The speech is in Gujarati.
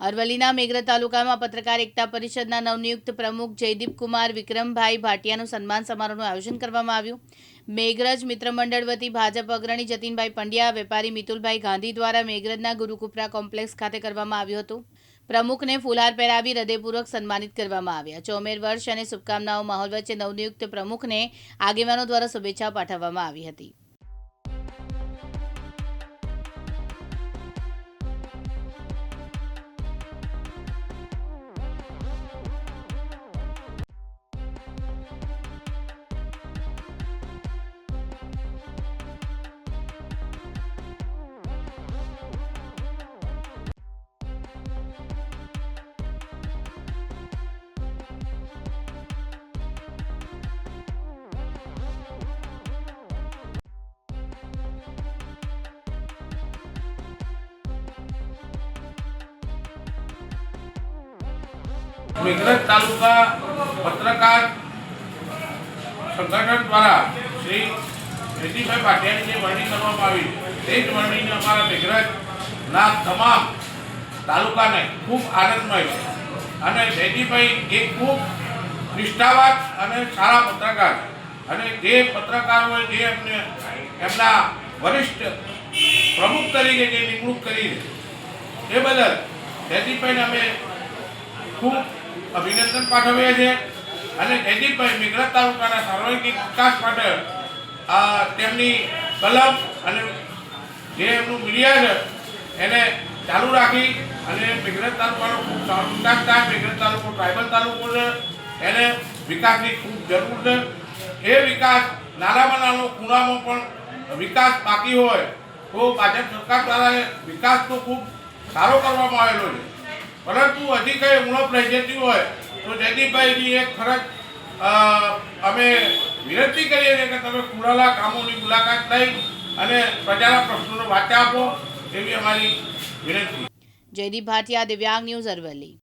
અરવલ્લીના મેઘરજ તાલુકામાં પત્રકાર એકતા પરિષદના નવનિયુક્ત પ્રમુખ જયદીપ કુમાર વિક્રમભાઈ ભાટિયાનું સન્માન સમારોહનું આયોજન કરવામાં આવ્યું. મેઘરજ મિત્ર મંડળ વતી ભાજપ અગ્રણી જતીનભાઈ પંડ્યા, વેપારી મિતુલભાઈ ગાંધી દ્વારા મેઘરજના ગુરુકુપરા કોમ્પ્લેક્સ ખાતે કરવામાં આવ્યું હતું. પ્રમુખને ફુલહાર પહેરાવી હૃદયપૂર્વક સન્માનિત કરવામાં આવ્યા. ચોમેર વર્ષ અને શુભકામનાઓ માહોલ વચ્ચે નવનિયુક્ત પ્રમુખને આગેવાનો દ્વારા શુભેચ્છા પાઠવવામાં આવી હતી. મેઘરજ તાલુકા પત્રકાર સંગઠન દ્વારા શ્રી જયદીપભાઈ પાટિયાની જે વરણી કરવામાં આવી, તે જ વરણીને અમારા મેઘરજના તમામ તાલુકાને ખૂબ આનંદમય છે. અને જયદીપભાઈ એક ખૂબ નિષ્ઠાવાન અને સારા પત્રકાર અને જે પત્રકારોએ જે એમને, એમના વરિષ્ઠ પ્રમુખ તરીકે જે નિમણૂક કરી એ બદલ જયદીપભાઈને અમે ખૂબ અભિનંદન પાઠવીએ છીએ. અને જયદીપભાઈ મેઘરજ તાલુકાના સાર્વજનિક વિકાસ માટે આ તેમની કલમ અને જે એમનું મીડિયા છે, એને ચાલુ રાખી અને મેઘરજ તાલુકાનો ખૂબ વિકાસ થાય. મેઘરજ તાલુકો ટ્રાઇબલ તાલુકો છે. એને વિકાસની ખૂબ જરૂર છે. એ વિકાસ નાનામાં નાનો ખૂણામાં પણ વિકાસ બાકી હોય, તો ભાજપ સરકાર દ્વારા એ વિકાસ તો ખૂબ સારો કરવામાં આવેલો છે. પરંતુ હજી કંઈ ઉણપ રહી જતી હોય તો જયદીપભાઈની એક ફરજ અમે વિનંતી કરીએ છીએ કે તમે ખુલાલા કામોની મુલાકાત લઈ અને પ્રજાના પ્રશ્નોનો વાચા આપો, એવી અમારી વિનંતી. જયદીપ ભાટિયા, દિવ્યાંગ ન્યૂઝ અરવલ્લી.